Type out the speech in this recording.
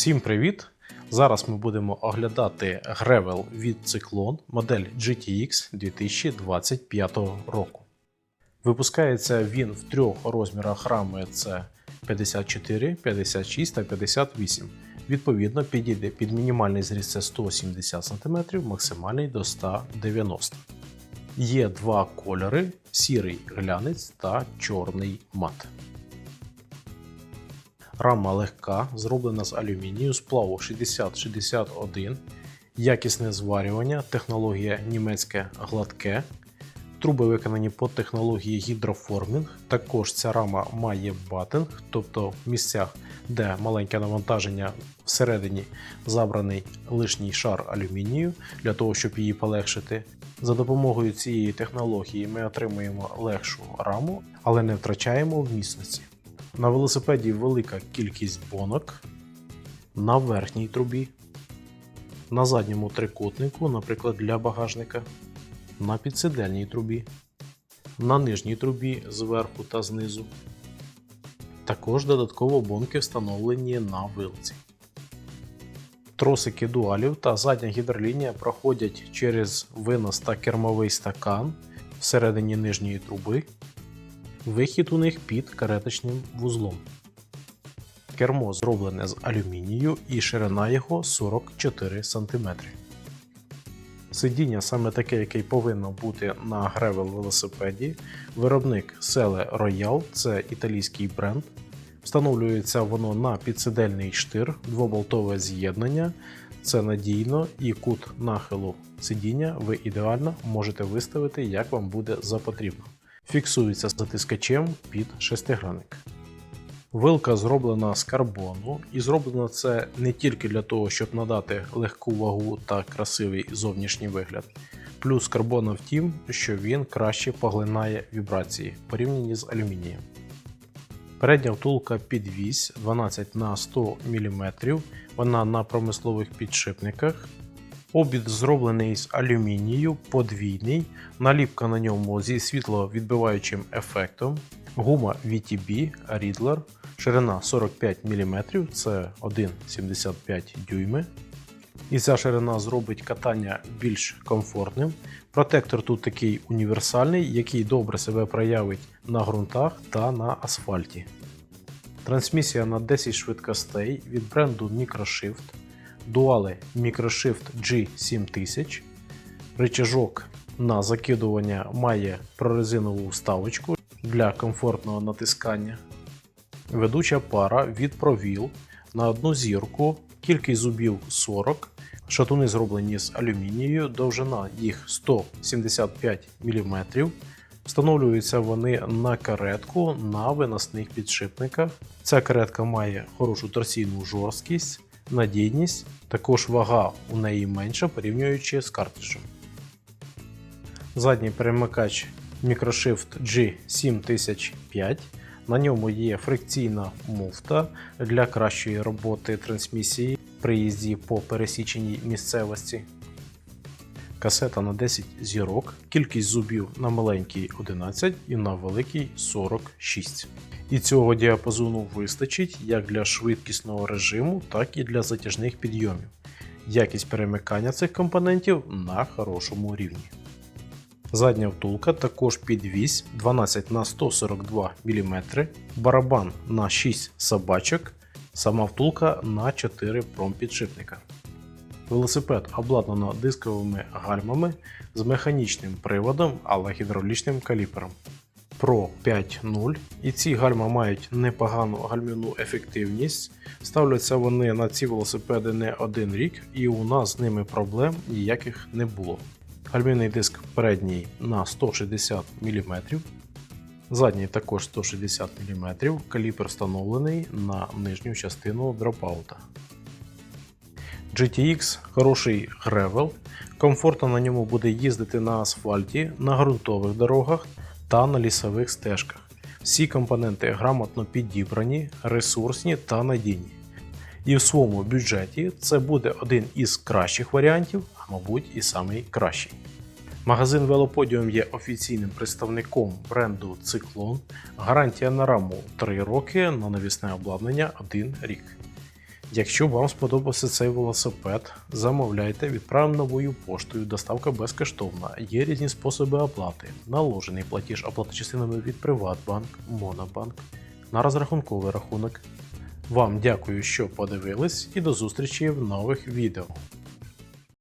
Всім привіт! Зараз ми будемо оглядати гревел від Cyclone модель GTX 2025 року. Випускається він в трьох розмірах рами: це 54, 56 та 58. Відповідно, підійде під мінімальний зріст це 170 см, максимальний до 190 Є два кольори: сірий глянець та чорний мат. Рама легка, зроблена з алюмінію, сплаву 6061, якісне зварювання, технологія німецьке гладке. Труби виконані по технології гідроформінг. Також ця рама має батинг, тобто в місцях, де маленьке навантаження всередині забраний лишній шар алюмінію для того, щоб її полегшити. За допомогою цієї технології ми отримуємо легшу раму, але не втрачаємо в міцності. На велосипеді велика кількість бонок на верхній трубі, на задньому трикутнику, наприклад, для багажника, на підсидельній трубі, на нижній трубі зверху та знизу. Також додатково бонки встановлені на вилці. Тросики дуалів та задня гідролінія проходять через винос та кермовий стакан всередині нижньої труби. Вихід у них під кареточним вузлом. Кермо зроблене з алюмінію і ширина його 44 см. Сидіння саме таке, яке й повинно бути на гревел велосипеді. Виробник Sele Royal, це італійський бренд. Встановлюється воно на підсидельний штир, двоболтове з'єднання. Це надійно і кут нахилу сидіння ви ідеально можете виставити, як вам буде за потрібно. Фіксується затискачем під шестигранник. Вилка зроблена з карбону, і зроблено це не тільки для того, щоб надати легку вагу та красивий зовнішній вигляд. Плюс карбона в тім, що він краще поглинає вібрації порівняні з алюмінієм. Передня втулка підвісь 12 на 100 мм, вона на промислових підшипниках. Обід зроблений з алюмінію, подвійний, наліпка на ньому зі світловідбиваючим ефектом, гума VTB Riddler, ширина 45 мм, це 1,75 дюйми. І ця ширина зробить катання більш комфортним. Протектор тут такий універсальний, який добре себе проявить на ґрунтах та на асфальті. Трансмісія на 10 швидкостей від бренду Microshift. Дуали Microshift G7000. Рычажок на закидування має прорезинову вставочку для комфортного натискання. Ведуча пара від провіл на одну зірку, кількість зубів 40. Шатуни зроблені з алюмінію, довжина їх 175 мм. Встановлюються вони на каретку на виносних підшипниках. Ця каретка має хорошу торсійну жорсткість, надійність, також вага у неї менша порівнюючи з картриджем. Задній перемикач Microshift G7005. На ньому є фрикційна муфта для кращої роботи трансмісії при їзді по пересіченій місцевості. Касета на 10 зірок, кількість зубів на маленькій 11 і на великій 46. І цього діапазону вистачить як для швидкісного режиму, так і для затяжних підйомів. Якість перемикання цих компонентів на хорошому рівні. Задня втулка також підвісь 12 на 142 мм, барабан на 6 собачок, сама втулка на 4 промпідшипника. Велосипед обладнано дисковими гальмами з механічним приводом, але гідравлічним каліпером Pro 5.0 і ці гальма мають непогану гальмівну ефективність. Ставляться вони на ці велосипеди не один рік, і у нас з ними проблем ніяких не було. Гальмівний диск передній на 160 мм, задній також 160 мм, каліпер встановлений на нижню частину дропаута. GTX хороший гревел, комфортно на ньому буде їздити на асфальті, на ґрунтових дорогах та на лісових стежках. Всі компоненти грамотно підібрані, ресурсні та надійні. І в своєму бюджеті це буде один із кращих варіантів, а мабуть і самий кращий. Магазин Велоподіум є офіційним представником бренду Циклон. Гарантія на раму 3 роки, на навісне обладнання 1 рік. Якщо вам сподобався цей велосипед, замовляйте, відправимо новою поштою, доставка безкоштовна. Є різні способи оплати: наложений платіж, оплата частинами від Приватбанк, Монобанк, на розрахунковий рахунок. Вам дякую, що подивились, і до зустрічі в нових відео.